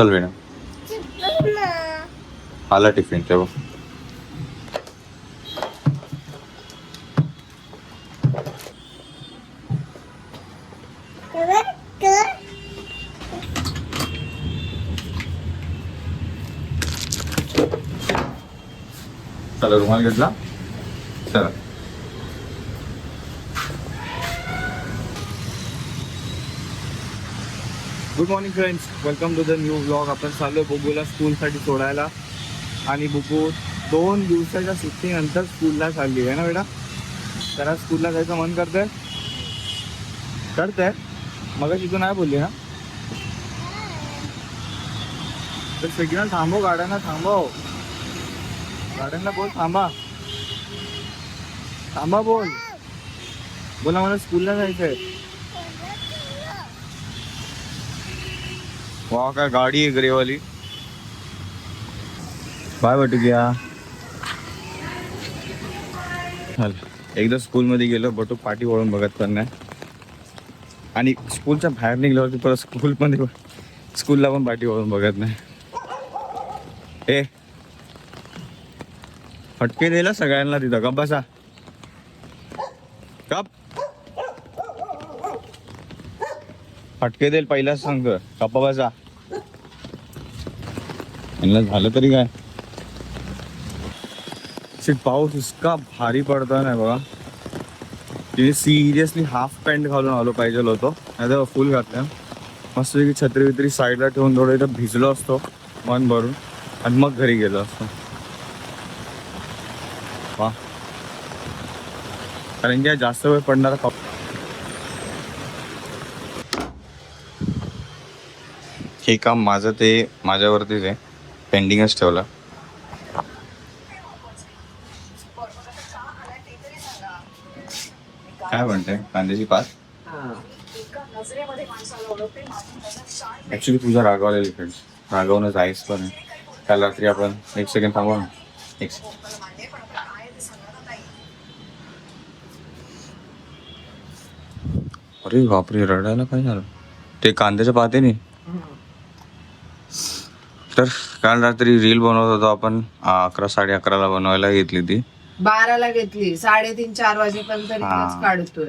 चल वेणा. आला टिफिन ठेव. चला रुमाल घेतला? चला. Good morning friends welcome to the new blog आपण चाललो बुगूला स्कूलसाठी सोडायला. आणि बुगू दोन दिवसाच्या सुट्टीनंतर स्कूलला चालली आहे ना बेटा? त्याला स्कूलला जायचं मन करतंय? करतंय. मग तू नाही बोलली ना? तर सिग्नल थांबव गाड्यांना थांबव. गाड्यांना बोल थांबा. थांबा बोल. बोला मला स्कूलला जायचंय. वा काय गाडी आहे ग्रेवाली बाय बटू घ्या चल एकदा स्कूलमध्ये गेलो बटू पाठी वळून बघत पण नाही आणि स्कूलच्या बाहेर निघल्यावरती परत स्कूलमध्ये स्कूलला पण पाठी वळून बघत नाही ए फटके दिला सगळ्यांना तिथं गप्पासा बसा गप फटके देईल पहिलाच संघ कपाबाचा बसा. यांना झालं तरी काय? पाऊस इतका भारी पडतो ना बघा. तिने सिरियसली हाफ पॅन्ट घालून आलो पाहिजे होतो. नाही तर फुल घातल्या. मस्त की छत्री वित्री साईडला ठेवून थोडं इथं भिजलो असतो मन भरून. आणि मग घरी गेलो असतो. वा कारण की जास्त वेळ पडणारा हे काम माझं ते माझ्यावरतीच आहे. पेंडिंगच ठेवलं. काय म्हणते कांद्याची पात ऍक्च्युली तुझा रागवलेली फ्रेंड्स रागावूनच आहेस पण काल रात्री आपण एक सेकंड थांबवा ना. एक सेकंड अरे बापरे रडायला काय झालं? ते कांद्याच्या नाही तर काल रात्री रील बनवत होतो आपण अकरा साडे अकराला बनवायला घेतली ती. बाराला घेतली साडेतीन चार वाजेपर्यंत काढतोय.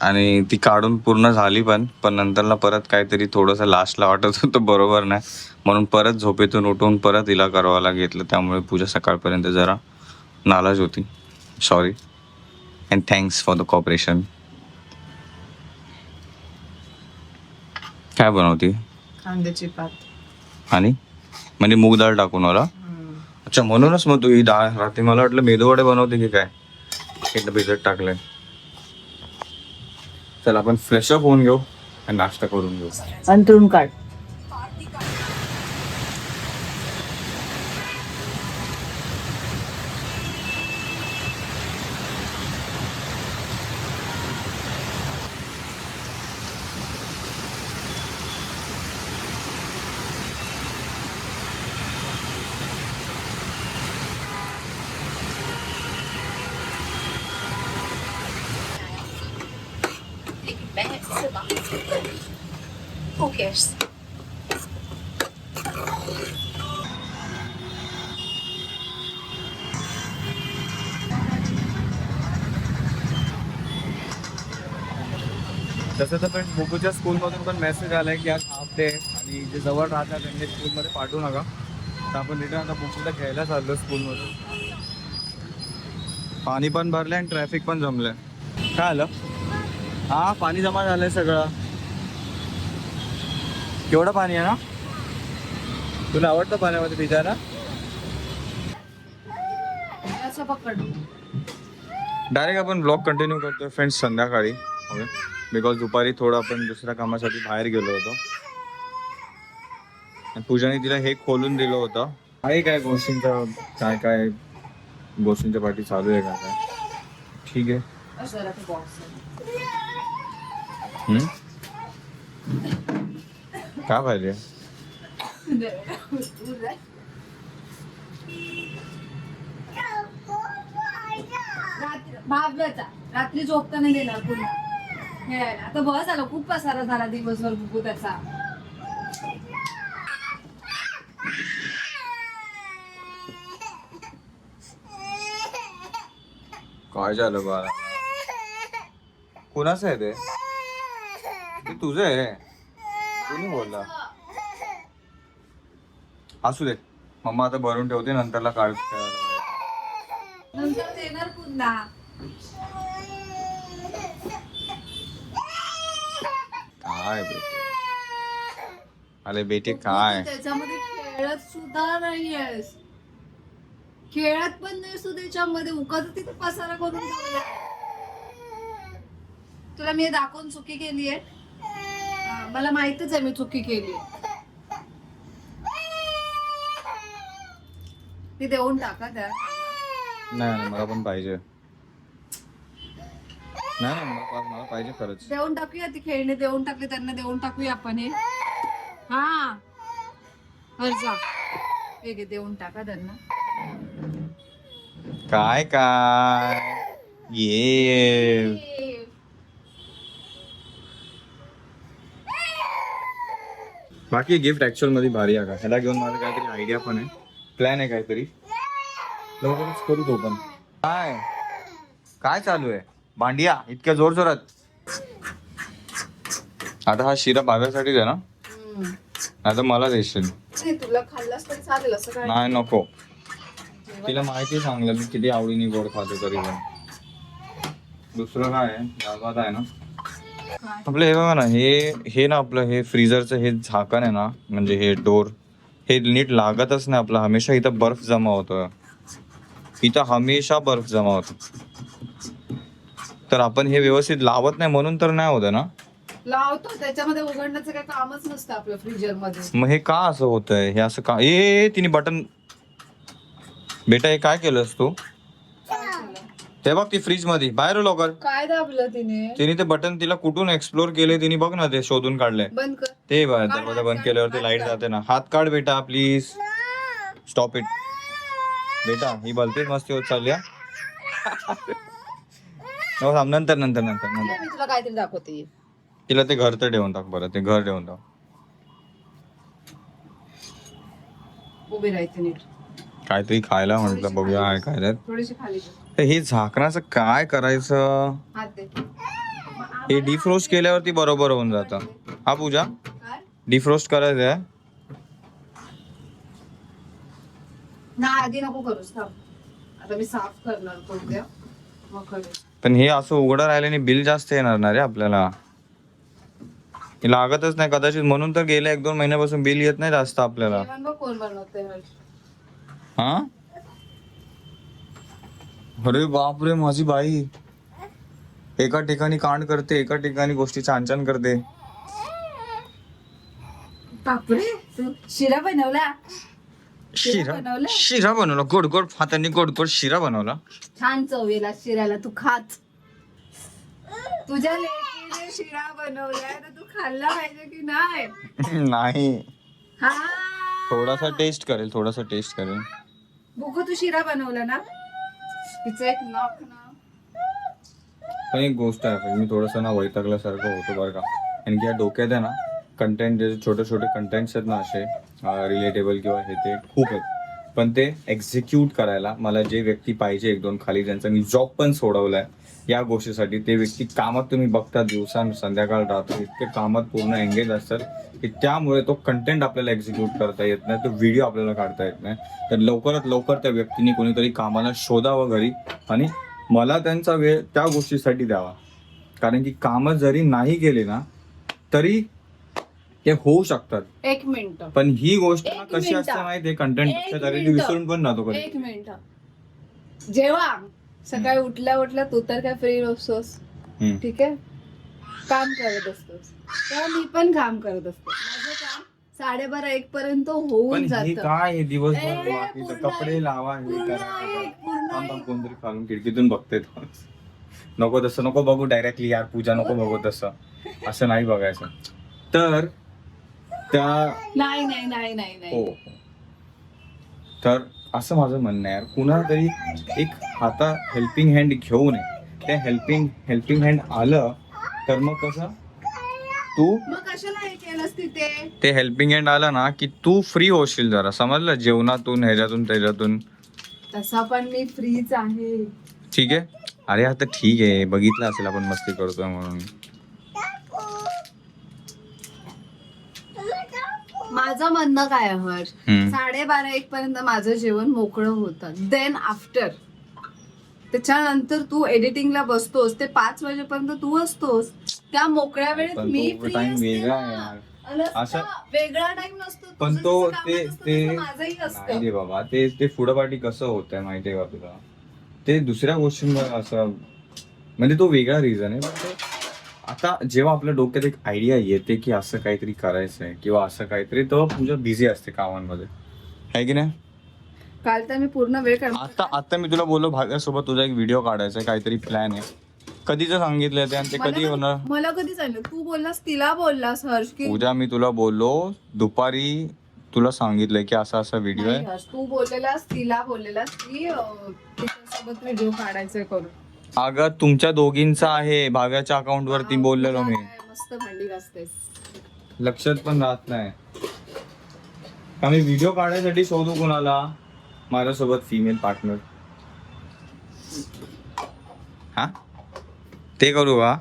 आणि ती काढून पूर्ण झाली पण पण नंतरला परत काहीतरी थोडंसं लास्टला वाटत होतं बरोबर नाही. म्हणून परत झोपेतून उठून परत तिला करवायला घेतलं त्यामुळे पूजा सकाळपर्यंत जरा नाराज होती. Sorry and thanks for the cooperation काय बनवती? कांद्याची पात. आणि म्हणजे मूग डाळ टाकून मला अच्छा म्हणूनच मग तू ही डाळ रात्री मला वाटलं मेदूवडे बनवते की काय? एकदा भिजत टाकलंय. चल आपण फ्रेश अप होऊन घेऊ आणि नाश्ता करून घेऊ. अंतरून काढ. Cares? तसं तर पण बुकूच्या स्कूलमधून पण मेसेज आला आहे की आज हाफ डे आणि जे जवळ राहतात त्यांनी स्कूलमध्ये पाठवू नका. तर आपण रिटर्न आता बुकूला घ्यायला चाललो स्कूलमधून. पाणी पण भरलंय आणि ट्रॅफिक पण जमलंय. काय आलं? हां पाणी जमा झालं आहे सगळं. केवढं पाणी आहे ना? तुला आवडतं पाण्यामध्ये भिजायला? असं पकड. डायरेक्ट आपण ब्लॉग कंटिन्यू करतोय फ्रेंड्स संध्याकाळी. ओके बिकॉज दुपारी थोडं आपण दुसऱ्या कामासाठी बाहेर गेलो होतो. आणि पूजाने तिला हे खोलून दिलं होतं. आहे काय गोष्टींचं काय काय गोष्टींच्या पाठी चालू आहे का काय? ठीक आहे. काय पाहिजे भाबल्याचा रात्री झोपताना देणार पुन्हा. खेळायला. आता बस आलं. खूप पसारा झाला दिवसभर बुकू त्याचा. काय झालं बाळा? कुणाचं आहे ते? ते तुझं आहे कोणी बोलला? असू दे. मम्मा आता भरून ठेवते नंतरला काढ. पाहिजे. नंतर देणार पुन्हा. काय बेटे? अरे बेटे काय? त्याच्यामध्ये खेळत सुद्धा नाहीयेस. खेळत पण नाही तू त्याच्यामध्ये. उगाच तिथे पसारा करून ठेवला तुला मी दाखवून चुकी केली आहे मला माहितच आहे मी चुकी केली. ती देऊन टाका त्या. नाही मला पण पाहिजे. नाही नाही मला मला पाहिजे खरंच. देऊन टाकूया ती खेळणी देऊन टाकली त्यांना देऊन टाकूया आपण हे. हा. अर्जा हे घे देऊन टाका त्यांना. काय काय? ये. बाकी गिफ्ट ऍक्च्युअलमध्ये भारी आहे का? ह्याला घेऊन माझं काहीतरी आयडिया पण आहे. प्लॅन आहे काहीतरी. लवकरच करू तो पण. काय? काय चालू आहे? भांडिया इतक्या जोर जोरात. आता हा शिरा भाव्यासाठीच आहे ना. आता मला देशील. नाही नको. तिला माहिती सांगलं मी किती आवडीने गोड खातो तरी पण. दुसरं काय आहे ना? आपलं हे बघा ना हे हे ना आपलं हे फ्रीजरचं हे झाकण आहे ना म्हणजे हे डोर हे नीट लागतच नाही आपलं. हमेशा इथं बर्फ जमा होतं. इथं हमेशा बर्फ जमा होतो. तर आपण हे व्यवस्थित लावत नाही म्हणून तर नाही होतं ना? लावतो त्याच्यामध्ये उघडण्याचं काही कामच नसतं आपल्या फ्रीजरमध्ये. मग हे का असं होतंय? हे असं का? ए, तिने बटन बेटा हे काय केलंस तू? ते बघ ती फ्रीजमध्ये बाहेर लवकर. काय दाबलं तिने? तिने ते बटन तिला कुठून एक्सप्लोर केले तिने बघ ना ते शोधून काढले. बंद कर. ते बघ दरवाजा बंद केल्यावरती लाइट जाते ना. हात काढ बेटा प्लीज स्टॉप इट बेटा ही भलतीच मस्ती होत चालली हा. नको थांब, नंतर नंतर नंतर नंतर. मी तुला काहीतरी दाखवते. तिला ते घर तर ठेवून टाक बरं ते घर ठेवून टाक. उभी राहायची नीट. काहीतरी खायला म्हटलं बघूया काय काय त्यात. थोडीशी खाली कर. तर हे झाकणाचं काय करायचं? हे डिफ्रोस्ट केल्यावरती बरोबर होऊन जातं. हा पूजा? डिफ्रोस्ट करायचं आहे. पण हे असं उघडं राहिल्याने बिल जास्त येणार ना रे आपल्याला. लागतच नाही कदाचित म्हणून तर गेल्या एक दोन महिन्यापासून बिल येत नाही जास्त आपल्याला. हा? अरे बापरे माझी बाई. एका ठिकाणी कांड करते एका ठिकाणी गोष्टी छान छान करते. बापरे तू शिरा बनवला? शिरा बनवलं? शिरा बनवला. गोड गोड हाताने गोड गोड शिरा बनवला. छान चवीला शिऱ्याला तू खात. तुझ्या लेकीने शिरा बनवलाय तर तू खाल्ला पाहिजे की नाही? नाही. हा. थोडासा टेस्ट करेल थोडासा टेस्ट करेल. बघू तू शिरा बनवला ना? तिचं एक नॉक ना पण एक गोष्ट आहे मी थोडंसं ना वैतागल्यासारखं होतो बरं का. आणि या डोक्यात आहे ना कंटेंट जे छोटे छोटे कंटेंट्स आहेत ना असे रिलेटेबल किंवा हे ते खूप आहेत. पण ते एक्झिक्यूट करायला मला जे व्यक्ती पाहिजे एक दोन खाली ज्यांचा मी जॉब पण सोडवलाय या गोष्टीसाठी ते व्यक्ती कामात तुम्ही बघता दिवसा संध्याकाळ राहतो इतके कामात पूर्ण एंगेज असतात की त्यामुळे तो कंटेंट आपल्याला एक्झिक्यूट करता येत नाही तो व्हिडिओ आपल्याला काढता येत नाही. तर लवकरात लवकर त्या व्यक्तीने कोणीतरी कामाला शोधावं घरी आणि मला त्यांचा वेळ त्या गोष्टीसाठी द्यावा. कारण की कामं जरी नाही केली ना तरी ते होऊ शकतात. एक मिनिट. पण ही गोष्ट ना एक कशी असते. माहितीये कंटेंट एक तरी ती मिनिटं. विसरून पण राहतो कधी. एक मिनिट. जेव्हा सकाळी उठल्या उठल्या तू तर काय फ्री असतोस. हम्म. ठीक आहे? काम करत असतोस. तेव्हा मी पण काम करत असते. माझं काम साडेबारा एक पर्यंत पण होऊन ही जात. काय हे दिवसभर ए, बाकीचं पूर्ण कपडे एक- लावा हे पूर्ण करा एक, पूर्ण थांब, थांब, एक. कोणतरी खालून खिडकीतून बघते तो. नको तसं नको बघू डायरेक्टली यार पूजा नको बघू तसं. असं नाही बघायचं. तर त्या नाही नाही नाही नाही हो. नाही तर असं माझं म्हणणं आहे कुणा तरी एक हाता हेल्पिंग हँड घेऊ नये. त्या हेल्पिंग हेल्पिंग हँड आलं तर मग कसं? तू मग कशाला हे केलंस तिथे? ते हेल्पिंग हँड आलं ना की तू फ्री होशील जरा. समजलं? जेवणातून ह्याच्यातून त्याच्यातून. तसा पण मी फ्रीच आहे. ठीक आहे? अरे आता ठीक आहे. बघितलं असेल आपण मस्ती करतोय म्हणून. माझं म्हणणं काय आहे, हर्ष हम्म. साडेबारा एक पर्यंत माझं जेवण मोकळं होतं देन आफ्टर त्याच्यानंतर तू एडिटिंगला बसतोस ते पाच वाजेपर्यंत तू असतोस त्या मोकळ्या वेळेत पण मी तो free time असते वेगळा ना. आहे यार. नसतं. असं- वेगळा टाइम नसतो पण तुझं तो जसं ते असतं ते तसं माझंही नाही असतं रे बाबा ते ते पाठी कसं होतंय माहितीये का तुला ते दुसऱ्या गोष्टींवर असं म्हणजे तो वेगळा रिझन आहे पण ते आता जेव्हा आपल्या डोक्यात एक आयडिया येते की असं काहीतरी करायचंय किंवा असं काहीतरी तेव्हा पूजा बिझी असते कामांमध्ये. आहे की नाही? काल तर मी पूर्ण वेळ काढ आता आता मी तुला बोललो भाग्यासोबत तुझा एक व्हिडिओ काढायचा आहे काहीतरी प्लॅन आहे. कधीच सांगितलं ते आणि ते कधी होणार? मला कधी सांगितलं? तू बोललास तिला बोललास हर्ष की उद्या मी तुला बोललो दुपारी तुला सांगितलंय की असा असा व्हिडिओ नाही आहे. हर्ष, तू बोललेलास तिला बोललेलास की अं, तिच्यासोबत व्हिडिओ काढायचे करून. अगं तुमच्या दोघींचा आहे. भाव्याच्या अकाउंट वरती बोललेलो मी. काय मस्त भांडी घासतेस. लक्षात पण राहत नाही. का मी व्हिडिओ काढायसाठी शोधू कोणाला? माझ्यासोबत फिमेल पार्टनर हा? ते करू का?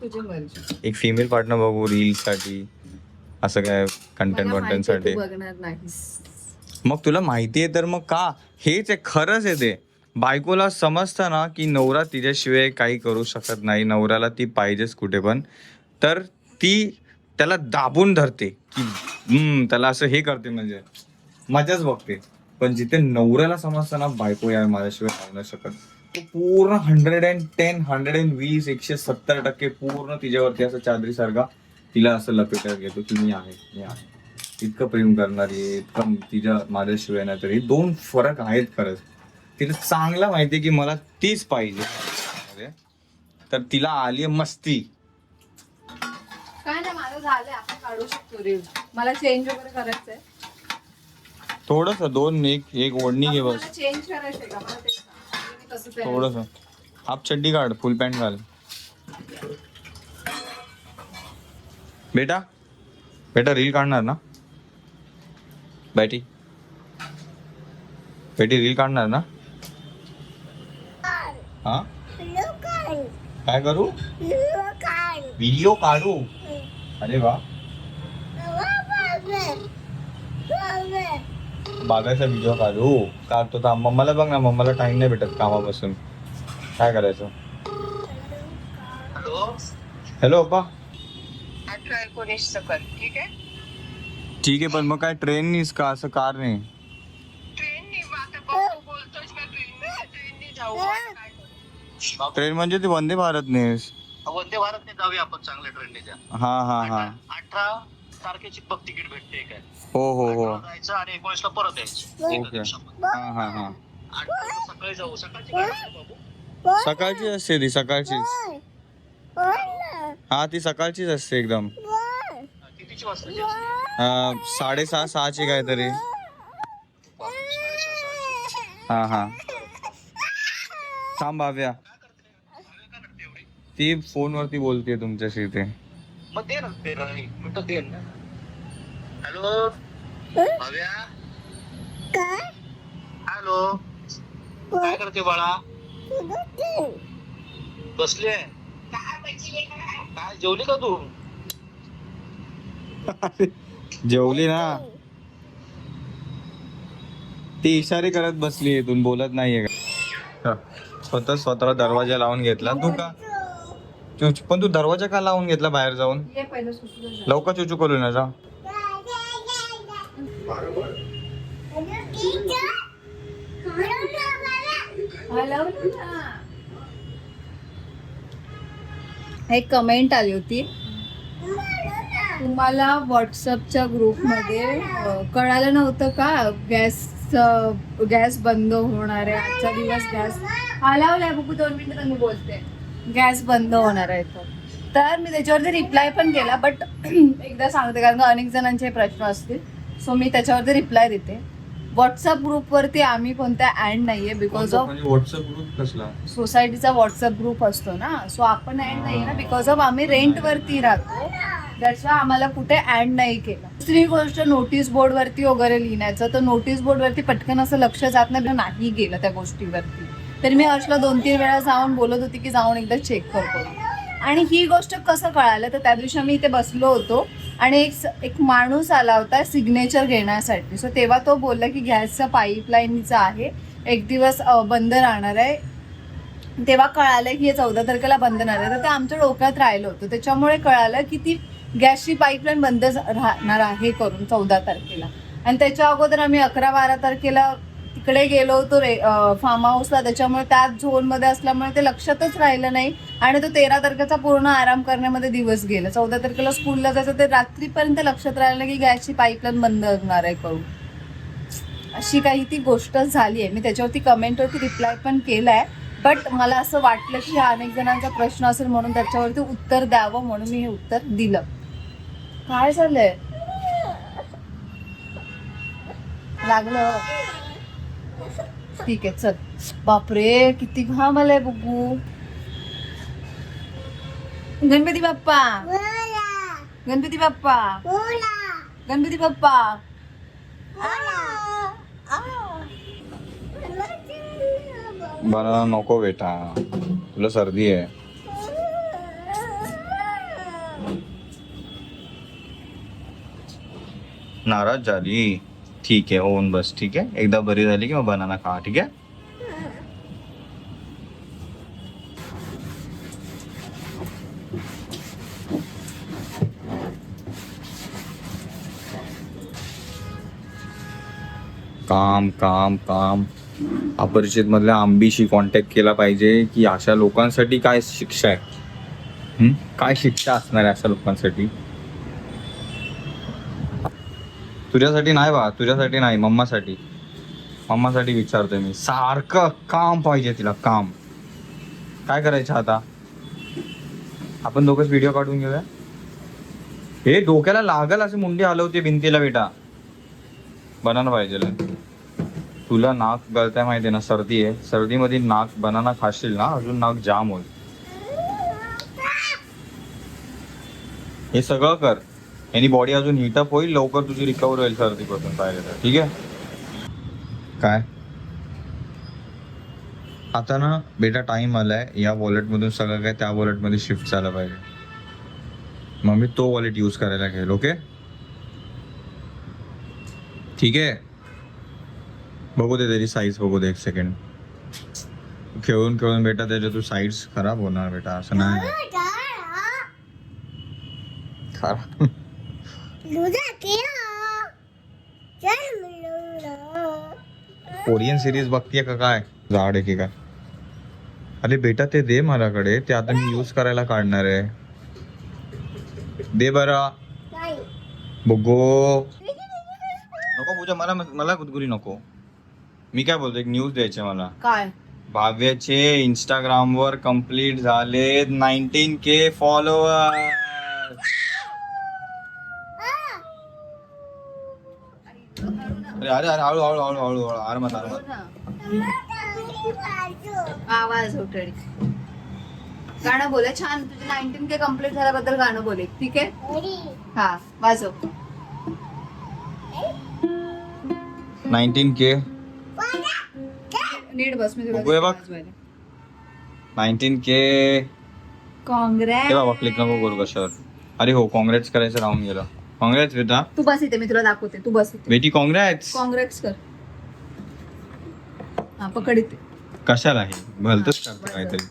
तुझी मर्जी. एक फिमेल पार्टनर बघू रील साठी. असं काय कंटेंट मला साठी. बघणार नाहीस. मग तुला माहिती आहे तर मग का? हेच आहे खरंच आहे ते. बायकोला समजतं ना की नवरा तिच्याशिवाय काही करू शकत नाही नवऱ्याला ती पाहिजेच कुठे पण तर ती त्याला दाबून धरते की त्याला असं हे करते म्हणजे मजाच बघते. पण जिथे नवऱ्याला समजतं ना बायको या माझ्याशिवाय राहू नाही शकत तो पूर्ण hundred and ten hundred and वीस एकशे सत्तर टक्के पूर्ण तिच्यावरती असं चादरीसारखा तिला असं लपेटत घेतो की मी आहे मी आहे. इतकं प्रेम करणारी इतकं तिच्या माझ्याशिवाय नाही तरी दोन फरक आहेत खरंच. तिला चांगलं माहितीये की मला तीच पाहिजे. तर तिला आली मस्ती. काय नाही माझं झालंय. आपण काढू शकतो रील मला चेंज वगैरे करायचंय. थोडस दोन एक एक ओढणी घे बस. मला चेंज करायचंय का? मला ते सांग. मी कसं तयार थोडस. हाफ चड्डी काढ फुल पॅन्ट घाल. बेटा बेटा रील काढणार ना? बैठी बेटी रील काढणार ना? हा? काय करू? व्हिडिओ काढू? अरे वा. बागायचा व्हिडिओ काढू? काढतो तर मम्माला बघ ना मम्माला टाइम नाही भेटत कामापासून. काय करायचं? हॅलो हॅलो अप्पा. ठीक आहे? ठीक आहे पण मग काय ट्रेननीच का? असं कार नाही. ट्रेन म्हणजे ती वंदे भारत नेस वंदे भारतने जाऊया आपण चांगल्या ट्रेनने जा. हा हा हा. अठरा तारखेची बघ तिकीट भेटते काय. हो हो हो. जायचं आणि एकोणीसला परत यायचं. एका ओके दिवसामध्ये. हा हा हा. अठराला सकाळी जाऊ सकाळची आहे बाबू? सकाळची असते ती सकाळचीच. हा ती सकाळचीच असते एकदम. कितीची वाजताची असते? अं, साडेसहा सहाची काहीतरी. बापरे, साडेसहा, सहाची. हा हा. थांब भाव्या भावे का रडते एवढी? ती फोनवरती बोलते तुमच्याशी ते. मग दे ना ते ना, एक मिनिटं दे ना हॅलो? भाव्या? हॅलो? काय करते बाळा? बसले? काय जेवली का तू? जेवली ना. ती इशारे करत बसली इथून बोलत नाहीये. का स्वतः स्वतःला दरवाजा लावून घेतला तू का? चुच पण तू दरवाजा का लावून घेतला बाहेर जाऊन? ये पहिलं सुचलं जा. लवकर चुचू करू ना जा हलवलं ना. एक कमेंट आली होती. तुम्हाला व्हॉट्सअपच्या ग्रुपमध्ये अं, कळालं नव्हतं का? गॅस गॅस बंद होणार आहे. आजचा दिवस गॅस हलवलाय बघू दोन मिनिटं मी बोलते. गॅस बंद होणार आहे तर तर मी त्याच्यावरती रिप्लाय पण केला बट एकदा सांगते कारण का अनेक जणांचे प्रश्न असतील. सो मी त्याच्यावरती रिप्लाय देते. व्हॉट्सअप ग्रुपवरती आम्ही कोणत्या ॲड नाहीये बिकॉज ऑफ व्हॉट्सअप ग्रुप कसला? सोसायटीचा व्हॉट्सअप ग्रुप असतो ना. सो आपण ऍड नाही ना बिकॉज ऑफ आम्ही रेंट वरती राहतो. त्याचा आम्हाला कुठे ऍड नाही केला. दुसरी गोष्ट नोटीस बोर्ड वरती वगैरे लिहिण्याचं तर नोटीस बोर्ड वरती पटकन असं लक्ष जात नाही नाही गेलं त्या गोष्टीवरती. तर मी हर्षला दोन तीन वेळा जाऊन बोलत होती की जाऊन एकदा चेक करतो. आणि ही गोष्ट कसं कळालं? तर त्या दिवशी आम्ही इथे बसलो होतो आणि एक स- एक माणूस आला होता सिग्नेचर घेण्यासाठी. सो तेव्हा तो बोलला की गॅसचा पाईपलाईनचा आहे. एक दिवस बंद राहणार आहे. तेव्हा कळालं की हे चौदा तारखेला बंद राहणार आहे. तर ते आमच्या डोक्यात राहिलं होतं. त्याच्यामुळे कळालं की ती गॅसची पाईपलाईन बंद राहणार आहे करून चौदा तारखेला. आणि त्याच्या अगोदर आम्ही अकरा बारा तारखेला तिकडे गेलो होतो रे फार्म हाऊसला त्याच्यामुळे त्याच झोनमध्ये असल्यामुळे ते लक्षातच राहिलं नाही. आणि तो तेरा तारखेचा पूर्ण आराम करण्यामध्ये दिवस गेला. चौदा तारखेला स्कूलला जायचं ते रात्रीपर्यंत लक्षात राहिलं नाही की गॅसची पाईपलाईन बंद असणार आहे करून अशी काही ती गोष्ट झाली आहे. मी त्याच्यावरती कमेंटवरती रिप्लाय पण केलाय. बट मला असं वाटलं की हा अनेक जणांचा प्रश्न असेल म्हणून त्याच्यावरती उत्तर द्यावं म्हणून मी हे उत्तर दिलं. काय झालंय? लागलं. ठीक आहे चल. बापरे किती घाम आलाय बघू. गणपती बाप्पा. गणपती बाप्पा. गणपती बाप्पा. बनाना नको बेटा. तुला सर्दी आहे. नाराज झाली. ठीक आहे ओन बस ठीक आहे. एकदा बरी झाली की मग बनाना खा ठीक आहे? काम काम काम. अपरिचित मधल्या आंबीशी कॉन्टॅक्ट केला पाहिजे की अशा लोकांसाठी काय शिक्षा आहे? काय शिक्षा असणार आहे अशा लोकांसाठी? तुझ्यासाठी नाही बा तुझ्यासाठी नाही मम्मासाठी. मम्मासाठी विचारतोय मी. सारखं काम पाहिजे तिला काम. काय करायचं आता? आपण दोघंच व्हिडिओ काढून घेऊया. हे डोक्याला लागल असे मुंडी हलवते भिंतीला बेटा. बनाना पाहिजे तुला. नाक गळताय माहिती ना सर्दी आहे. सर्दीमध्ये नाक बनाना खाशील ना अजून नाक जाम होईल. हे सगळं कर. यांनी बॉडी अजून हिटअप होईल लवकर तुझी रिकवर होईल सर्दीपासून पाहिजे तर ठीक आहे? काय? आता ना बेटा टाइम आलाय या वॉलेट मधून सगळं काय त्या वॉलेटमध्ये शिफ्ट झालं पाहिजे. मग मी तो वॉलेट यूज करायला घेईल ओके ठीक आहे? बघू दे त्याची साईज बघू दे एक सेकंड खेळून खेळून बेटा त्याच्या तू साईज खराब होणार बेटा असं नाही. खराब. कोरियन सिरीज बघतीये का काय? जाड आहे की काय? अरे बेटा ते दे माझ्याकडे. ते आता मी यूज करायला काढणार आहे. दे बरा. बघो. नको पूजा मला मला गुदगुली नको. मी काय बोलतो एक न्यूज द्यायचे मला. काय? भाव्याचे इंस्टाग्राम वर कंप्लीट झाले नाईन्टीन के फॉलोअर अरे अरे अरे हळू हळू हळू हळू हळू आरामात आरामात. आवाज होटडी गाणं बोले छान. तुझे नाईन्टीन के कंप्लीट झाल्याबद्दल गाणं बोले ठीक आहे? हा वाजव. नाईन्टीन के नीट बस मी तुला. नाईन्टीन के काँग्रेस बाबा क्लिक नको करू कशावर. अरे हो काँग्रेस करायचं राहून गेलं. काँग्रेस बेटा तू बस इथे मी तुला दाखवते. तू बस इथे. बेटी काँग्रेस काँग्रेस कर. हा पकड इथे. कशाला आहे भलतच करते काहीतरी.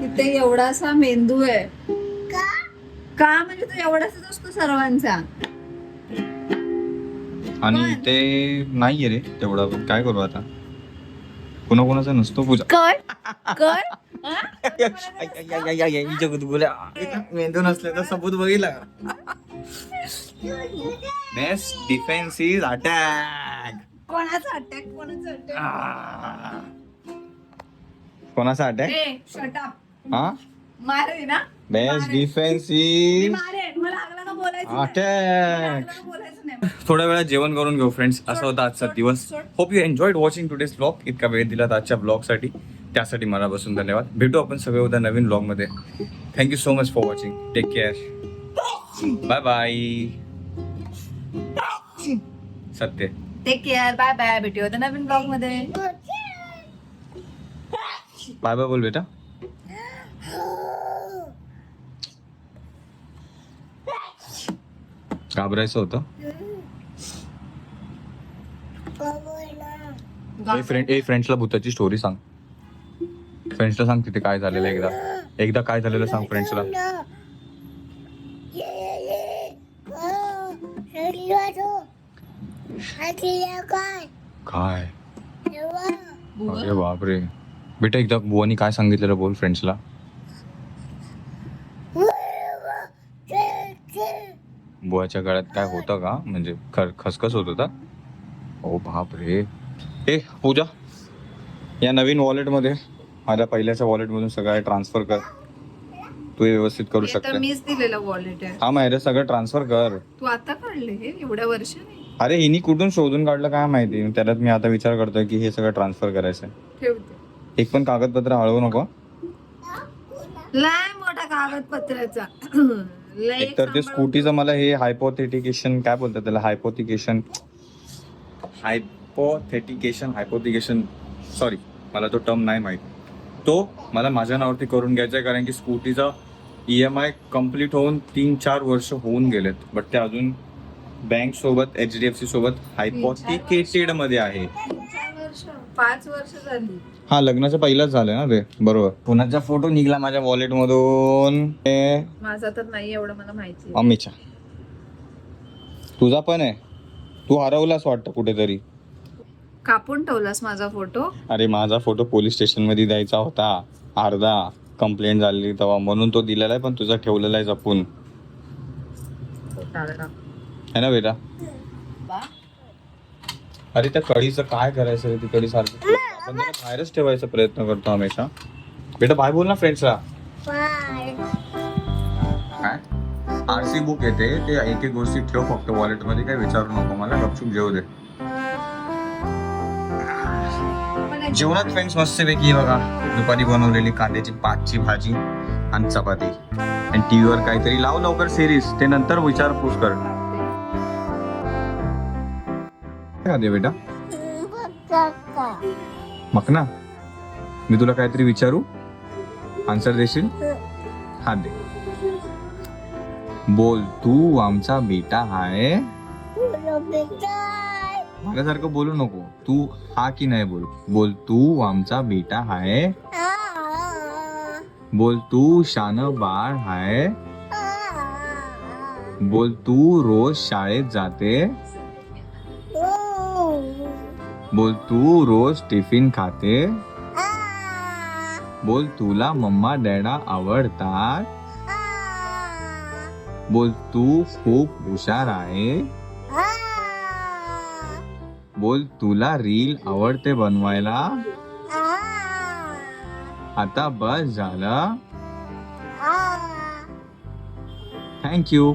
तिथे एवढासा मेंदू आहे. का? म्हणजे तो एवढासाच असतो सर्वांचा. आणि ते नाहीये रे तेवढा. पण काय करू आता? कोणाकोणाचा नसतो पूजा. कर कर मेंदू नसले तर सबूत बघितला बेस्ट डिफेन्स इज अटॅक कोणाचा अटॅक कोणाचा अटॅक कोणाचा अटॅक ए शट अप हा? मार ना. बेस्ट मला. अटॅक बोलायचं नाही. थोड्या वेळा जेवण करून घेऊ फ्रेंड्स असा होता आजचा सोड, दिवस. Hope you enjoyed watching today's blog इतका वेळ दिलात आजच्या ब्लॉगसाठी त्यासाठी मनापासून धन्यवाद. भेटू आपण सगळे उद्या नवीन ब्लॉगमध्ये thank you so much for watching take care bye bye Satya. Take care bye bye भेटूया उद्या नवीन ब्लॉगमध्ये बाय बाय बोल बेटा. घाबरायचं होतं? ए फ्रेंड ए फ्रेंड्सला भूताची स्टोरी सांग. फ्रेंड्सला सांग तिथे काय झालेलं एकदा. एकदा काय झालेलं सांग फ्रेंड्सला काय? अरे बापरे. बेटा एकदा बुवानी काय सांगितलेलं बोल फ्रेंड्सला बुवाच्या गळ्यात काय होतं का? म्हणजे ख- खसखस होत होता. ओ बापरे. ए पूजा या नवीन वॉलेटमध्ये माझ्या पहिल्याच्या वॉलेटमधून सगळं ट्रान्सफर कर. तू हे व्यवस्थित करू शकते. मीच दिलेलं वॉलेट आहे. हा माहिती सगळं ट्रान्सफर कर. तू आता काढले हे? एवढ्या वर्षाने? अरे हिनी कुठून शोधून काढलं काय माहिती? त्याच्यात मी आता विचार करतोय की हे सगळं ट्रान्सफर करायचं ठेवते. एक पण कागदपत्र हळवू नको. लय मोठा कागदपत्राचा. एक तर ते स्कूटीचं मला हे हायपोथेटिकेशन काय बोलतात त्याला हायपोथिकेशन हायपोथेटिकेशन हायपोथिकेशन सॉरी मला तो टर्म नाही माहीत. तो मला माझ्या नावावरती करून घ्यायचा आहे कारण की स्कूटीचा ई एम आय कंप्लीट होऊन तीन चार वर्ष होऊन गेलेत. बट ते अजून बँक सोबत एच डी एफ सी सोबत हायपोथिकेटेडमध्ये आहे. पाच वर्ष झाली. हा लग्नाचं पहिलंच झालं ना ते. बरोबर. पुण्याचा फोटो निघला माझ्या वॉलेट मधून माझा तर नाही एवढं मला माहिती आहे. मम्मीच्या तुझा पण आहे. तू हरवलास वाटतं कुठेतरी. कापून ठेवलास माझा फोटो? अरे माझा फोटो पोलीस स्टेशनमध्ये द्यायचा होता. अर्धा. कंप्लेंट झाली तेव्हा. म्हणून तो दिलेला आहे पण तुझा ठेवलेला आहे जपून. है ना बेटा? अरे त्या कढीचं काय करायचं? ती कढी सारखी. आपण त्याला बाहेरच ठेवायचा प्रयत्न करतो हमेशा. बेटा बाय बोल ना फ्रेंड्सला काय? आरसी बुक येते ते एक एक गोष्टी ठेव फक्त वॉलेटमध्ये काय विचारू नको मला गपचूप जेवू दे. जेवणात फ्रेंड्स मस्तपैकी बघा. दुपारी बनवलेली कांद्याची पाचची भाजी आणि चपाती. आणि टीव्हीवर काहीतरी लाव लवकर सिरीज ते नंतर विचारपूस कर. काय दे बेटा? मग ना मी तुला काहीतरी विचारू? आन्सर देशील? हा दे. बोल तू आमचा बेटा आहे. माझ्यासारखं बोलू नको. तू हा की नाही बोल. बोल तू आमचा बेटा आहे. बोल तू शान बाळ आहे. बोल तू रोज शाळेत जाते. बोल तू रोज टिफिन खाते? बोल तुला मम्मा डॅडा आवडतात? बोल तू खूप हुशार आहे? बोल तुला रील आवडते बनवायला? आता बस झालं. थँक्यू